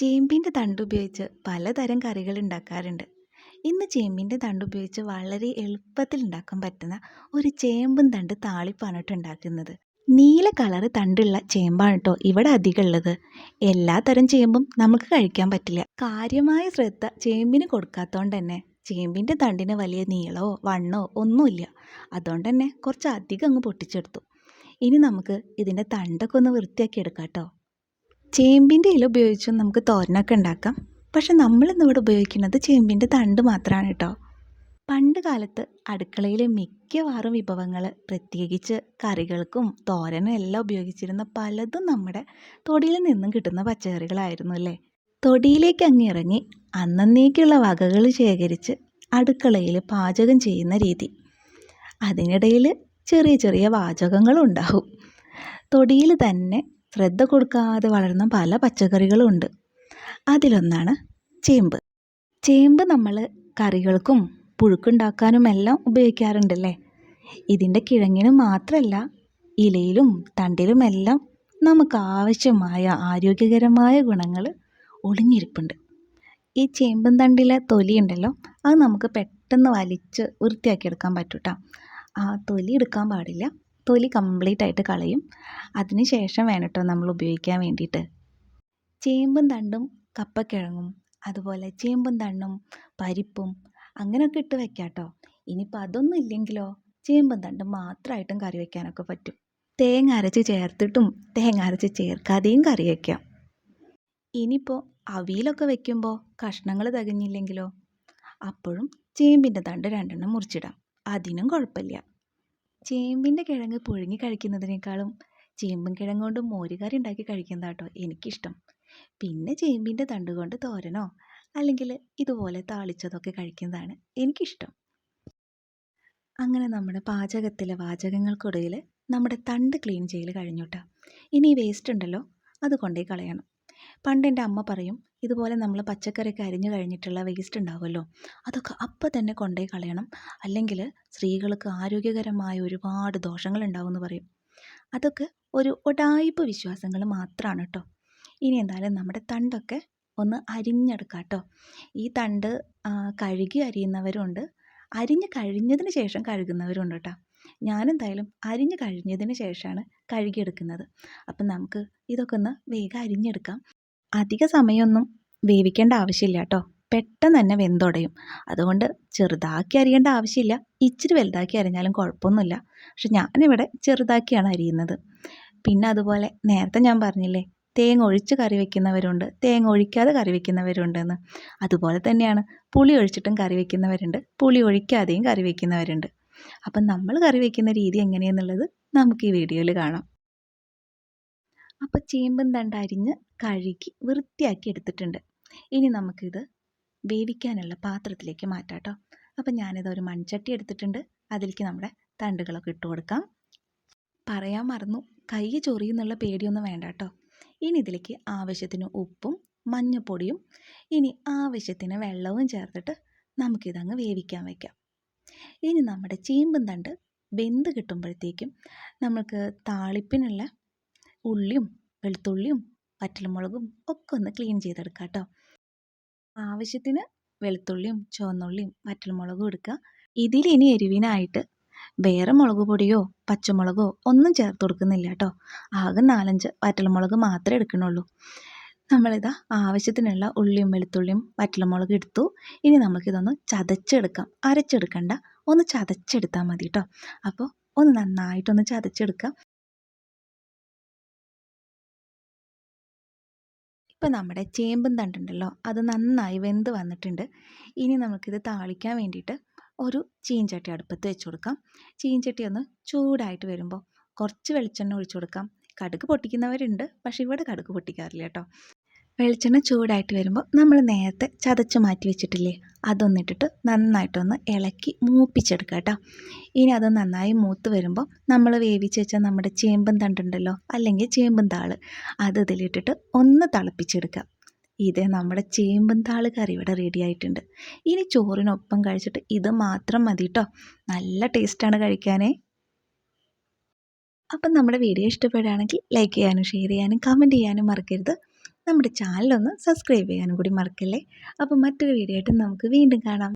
ചേമ്പിന്റെ തണ്ട് ഉപയോഗിച്ച് പലതരം കറികൾ ഉണ്ടാക്കാറുണ്ട്. ഇന്ന് ചേമ്പിന്റെ തണ്ട് ഉപയോഗിച്ച് വളരെ എളുപ്പത്തിൽ ഉണ്ടാക്കാൻ പറ്റുന്ന ഒരു ചേമ്പും തണ്ട് താളിപ്പാണ് കേട്ടോ ഉണ്ടാക്കുന്നത്. നീല കളറ് തണ്ടുള്ള ചേമ്പാണ് കേട്ടോ ഇവിടെ അധികം ഉള്ളത്. എല്ലാ തരം ചേമ്പും നമുക്ക് കഴിക്കാൻ പറ്റില്ല. കാര്യമായ ശ്രദ്ധ ചേമ്പിന് കൊടുക്കാത്തതുകൊണ്ട് തന്നെ ചേമ്പിന്റെ തണ്ടിന് വലിയ നീളമോ വണ്ണോ ഒന്നുമില്ല. അതുകൊണ്ട് തന്നെ കുറച്ച് അധികം അങ്ങ് പൊട്ടിച്ചെടുത്തു. ഇനി നമുക്ക് ഇതിന്റെ തണ്ടൊക്കെ ഒന്ന് വൃത്തിയാക്കി എടുക്കാം കേട്ടോ. ചേമ്പിന്റെ ഇല ഉപയോഗിച്ചും നമുക്ക് തോരനൊക്കെ ഉണ്ടാക്കാം. പക്ഷെ നമ്മളിന്നിവിടെ ഉപയോഗിക്കുന്നത് ചേമ്പിന്റെ തണ്ട് മാത്രമാണ് കേട്ടോ പണ്ട് കാലത്ത് അടുക്കളയിലെ മിക്കവാറും വിഭവങ്ങൾ പ്രത്യേകിച്ച് കറികൾക്കും തോരനും എല്ലാം ഉപയോഗിച്ചിരുന്ന പലതും നമ്മുടെ തൊടിയിൽ നിന്നും കിട്ടുന്ന പച്ചക്കറികളായിരുന്നു അല്ലേ? തൊടിയിലേക്ക് അങ്ങിറങ്ങി അന്നേക്കുള്ള വകകൾ ശേഖരിച്ച് അടുക്കളയിൽ പാചകം ചെയ്യുന്ന രീതി. അതിനിടയിൽ ചെറിയ ചെറിയ വാചകങ്ങളും ഉണ്ടാകും തൊടിയിൽ തന്നെ ശ്രദ്ധ കൊടുക്കാതെ വളരുന്ന പല പച്ചക്കറികളും ഉണ്ട് അതിലൊന്നാണ് ചേമ്പ്. ചേമ്പ് നമ്മൾ കറികൾക്കും പുഴുക്കുണ്ടാക്കാനും എല്ലാം ഉപയോഗിക്കാറുണ്ടല്ലേ? ഇതിന്റെ കിഴങ്ങിന് മാത്രമല്ല ഇലയിലും തണ്ടിലും എല്ലാം നമുക്ക് ആവശ്യമായ ആരോഗ്യകരമായ ഗുണങ്ങൾ ഒളിഞ്ഞിരിപ്പുണ്ട്. ഈ ചേമ്പും തണ്ടിലെ തൊലി ഉണ്ടല്ലോ അത് നമുക്ക് പെട്ടെന്ന് വലിച്ച് വൃത്തിയാക്കിയെടുക്കാൻ പറ്റൂട്ടാ. ആ തൊലി എടുക്കാൻ പാടില്ല. തൊലി കംപ്ലീറ്റ് ആയിട്ട് കളയും. അതിന് ശേഷം വേണം കേട്ടോ നമ്മൾ ഉപയോഗിക്കാൻ വേണ്ടിയിട്ട്. ചേമ്പും തണ്ടും കപ്പക്കിഴങ്ങും അതുപോലെ ചേമ്പും തണ്ടും പരിപ്പും അങ്ങനെയൊക്കെ ഇട്ട് വെക്കാം കേട്ടോ ഇനിയിപ്പോൾ അതൊന്നും ഇല്ലെങ്കിലോ ചേമ്പും തണ്ടും മാത്രമായിട്ടും കറി വയ്ക്കാനൊക്കെ പറ്റും. തേങ്ങ അരച്ച് ചേർത്തിട്ടും തേങ്ങ അരച്ച് ചേർക്കാതെയും കറി വയ്ക്കാം ഇനിയിപ്പോൾ അവിയിലൊക്കെ വെക്കുമ്പോൾ കഷ്ണങ്ങൾ തികഞ്ഞില്ലെങ്കിലോ അപ്പോഴും ചേമ്പിന്റെ തണ്ട് രണ്ടെണ്ണം മുറിച്ചിടാം. അതിനും കുഴപ്പമില്ല. ചേമ്പിന്റെ കിഴങ്ങ് പുഴുങ്ങി കഴിക്കുന്നതിനേക്കാളും ചേമ്പും കിഴങ്ങ് കൊണ്ട് മോരുകറി ഉണ്ടാക്കി കഴിക്കുന്ന കേട്ടോ എനിക്കിഷ്ടം. പിന്നെ ചേമ്പിന്റെ തണ്ട് കൊണ്ട് തോരനോ അല്ലെങ്കിൽ ഇതുപോലെ താളിച്ചതൊക്കെ കഴിക്കുന്നതാണ് എനിക്കിഷ്ടം. അങ്ങനെ നമ്മുടെ പാചകത്തിലെ വാചകങ്ങൾക്കിടയിൽ നമ്മുടെ തണ്ട് ക്ലീൻ ചെയ്യൽ കഴിഞ്ഞു ഇനി വേസ്റ്റ് ഉണ്ടല്ലോ അത് കൊണ്ടുപോയി കളയണം. പണ്ട് എന്റെ അമ്മ പറയും ഇതുപോലെ നമ്മൾ പച്ചക്കറിയൊക്കെ അരിഞ്ഞു കഴിഞ്ഞിട്ടുള്ള വേസ്റ്റ് ഉണ്ടാവുമല്ലോ. അതൊക്കെ അപ്പം തന്നെ കൊണ്ടുപോയി കളയണം. അല്ലെങ്കിൽ സ്ത്രീകൾക്ക് ആരോഗ്യകരമായ ഒരുപാട് ദോഷങ്ങൾ ഉണ്ടാവുമെന്ന് പറയും. അതൊക്കെ ഒരു ഒടായ്പ വിശ്വാസങ്ങൾ മാത്രമാണ് കേട്ടോ ഇനി എന്തായാലും നമ്മുടെ തണ്ടൊക്കെ ഒന്ന് അരിഞ്ഞെടുക്കാം കേട്ടോ ഈ തണ്ട് കഴുകി അരിയുന്നവരുണ്ട്. അരിഞ്ഞ് കഴിഞ്ഞതിന് ശേഷം കഴുകുന്നവരുണ്ട് കേട്ടോ ഞാനെന്തായാലും അരിഞ്ഞ് കഴിഞ്ഞതിന് ശേഷമാണ് കഴുകിയെടുക്കുന്നത്. അപ്പം നമുക്ക് ഇതൊക്കെ ഒന്ന് വേഗം അരിഞ്ഞെടുക്കാം. അധിക സമയമൊന്നും വേവിക്കേണ്ട ആവശ്യമില്ല കേട്ടോ. പെട്ടെന്ന് തന്നെ വെന്തുടയും. അതുകൊണ്ട് ചെറുതാക്കി അരിയേണ്ട ആവശ്യമില്ല. ഇച്ചിരി വലുതാക്കി അരിഞ്ഞാലും കുഴപ്പമൊന്നുമില്ല. പക്ഷെ ഞാനിവിടെ ചെറുതാക്കിയാണ് അരിയുന്നത്. പിന്നെ അതുപോലെ നേരത്തെ ഞാൻ പറഞ്ഞില്ലേ തേങ്ങ ഒഴിച്ച് കറി വെക്കുന്നവരുണ്ട് തേങ്ങ ഒഴിക്കാതെ കറി വെക്കുന്നവരുണ്ടെന്ന്. അതുപോലെ തന്നെയാണ് പുളി ഒഴിച്ചിട്ടും കറി വെക്കുന്നവരുണ്ട് പുളി ഒഴിക്കാതെയും കറി വെക്കുന്നവരുണ്ട്. അപ്പം നമ്മൾ കറി വയ്ക്കുന്ന രീതി എങ്ങനെയെന്നുള്ളത് നമുക്ക് ഈ വീഡിയോയിൽ കാണാം. അപ്പോൾ ചേമ്പും തണ്ട് അരിഞ്ഞ് കഴുകി വൃത്തിയാക്കി എടുത്തിട്ടുണ്ട്. ഇനി നമുക്കിത് വേവിക്കാനുള്ള പാത്രത്തിലേക്ക് മാറ്റാം കേട്ടോ അപ്പം ഞാനിത് ഒരു മൺചട്ടി എടുത്തിട്ടുണ്ട്. അതിലേക്ക് നമ്മുടെ തണ്ടുകളൊക്കെ ഇട്ട് കൊടുക്കാം. പറയാൻ മറന്നു. കൈ ചൊറിയെന്നുള്ള പേടിയൊന്നും വേണ്ട കേട്ടോ ഇനി ഇതിലേക്ക് ആവശ്യത്തിന് ഉപ്പും മഞ്ഞൾപ്പൊടിയും ഇനി ആവശ്യത്തിന് വെള്ളവും ചേർത്തിട്ട് നമുക്കിതങ്ങ് വേവിക്കാൻ വയ്ക്കാം ഇനി നമ്മുടെ ചേമ്പും തണ്ട് വെന്ത് കിട്ടുമ്പോഴത്തേക്കും നമുക്ക് താളിപ്പിനുള്ള ഉള്ളിയും വെളുത്തുള്ളിയും വറ്റൽമുളകും ഒക്കെ ഒന്ന് ക്ലീൻ ചെയ്തെടുക്കാം കേട്ടോ. ആവശ്യത്തിന് വെളുത്തുള്ളിയും ചുവന്നുള്ളിയും വറ്റൽമുളകും എടുക്കുക. ഇതിലിനി എരിവിനായിട്ട് വേറെ മുളക് പൊടിയോ പച്ചമുളകോ ഒന്നും ചേർത്ത് കൊടുക്കുന്നില്ല കേട്ടോ. ആകെ നാലഞ്ച് വറ്റൽമുളക് മാത്രമേ എടുക്കണുള്ളൂ നമ്മളിതാ ആവശ്യത്തിനുള്ള ഉള്ളിയും വെളുത്തുള്ളിയും വറ്റൽമുളക് എടുത്തു. ഇനി നമുക്കിതൊന്ന് ചതച്ചെടുക്കാം. അരച്ചെടുക്കണ്ട. ഒന്ന് ചതച്ചെടുത്താൽ മതി കേട്ടോ അപ്പോൾ ഒന്ന് നന്നായിട്ടൊന്ന് ചതച്ചെടുക്കാം. ഇപ്പം നമ്മുടെ ചേമ്പും തണ്ടുണ്ടല്ലോ. അത് നന്നായി വെന്ത് വന്നിട്ടുണ്ട്. ഇനി നമുക്കിത് താളിക്കാൻ വേണ്ടിയിട്ട് ഒരു ചീഞ്ചട്ടി അടുപ്പത്ത് വെച്ച് കൊടുക്കാം. ചീഞ്ചട്ടി ഒന്ന് ചൂടായിട്ട് വരുമ്പോൾ കുറച്ച് വെളിച്ചെണ്ണ ഒഴിച്ചു കൊടുക്കാം. കടുക് പൊട്ടിക്കുന്നവരുണ്ട്. പക്ഷേ ഇവിടെ കടുക് പൊട്ടിക്കാറില്ല കേട്ടോ വെളിച്ചെണ്ണ ചൂടായിട്ട് വരുമ്പോൾ നമ്മൾ നേരത്തെ ചതച്ച് മാറ്റി വെച്ചിട്ടില്ലേ? അതൊന്നിട്ടിട്ട് നന്നായിട്ടൊന്ന് ഇളക്കി മൂപ്പിച്ചെടുക്കുക കേട്ടോ. ഇനി അത് നന്നായി മൂത്ത് വരുമ്പോൾ നമ്മൾ വേവിച്ച് വെച്ച നമ്മുടെ ചേമ്പും തണ്ടുണ്ടല്ലോ? അല്ലെങ്കിൽ ചേമ്പും താൾ. അത് ഇതിലിട്ടിട്ട് ഒന്ന് തിളപ്പിച്ചെടുക്കുക ഇത് നമ്മുടെ ചേമ്പും താൾ കറി ഇവിടെ റെഡി ആയിട്ടുണ്ട്. ഇനി ചോറിനൊപ്പം കഴിച്ചിട്ട് ഇത് മാത്രം മതി കേട്ടോ. നല്ല ടേസ്റ്റാണ് കഴിക്കാനേ. അപ്പം നമ്മുടെ വീഡിയോ ഇഷ്ടപ്പെടുകയാണെങ്കിൽ ലൈക്ക് ചെയ്യാനും ഷെയർ ചെയ്യാനും കമന്റ് ചെയ്യാനും മറക്കരുത്. നമ്മുടെ ചാനലൊന്ന് സബ്സ്ക്രൈബ് ചെയ്യാനും കൂടി മറക്കല്ലേ? അപ്പോൾ മറ്റൊരു വീഡിയോ ആയിട്ട് നമുക്ക് വീണ്ടും കാണാം.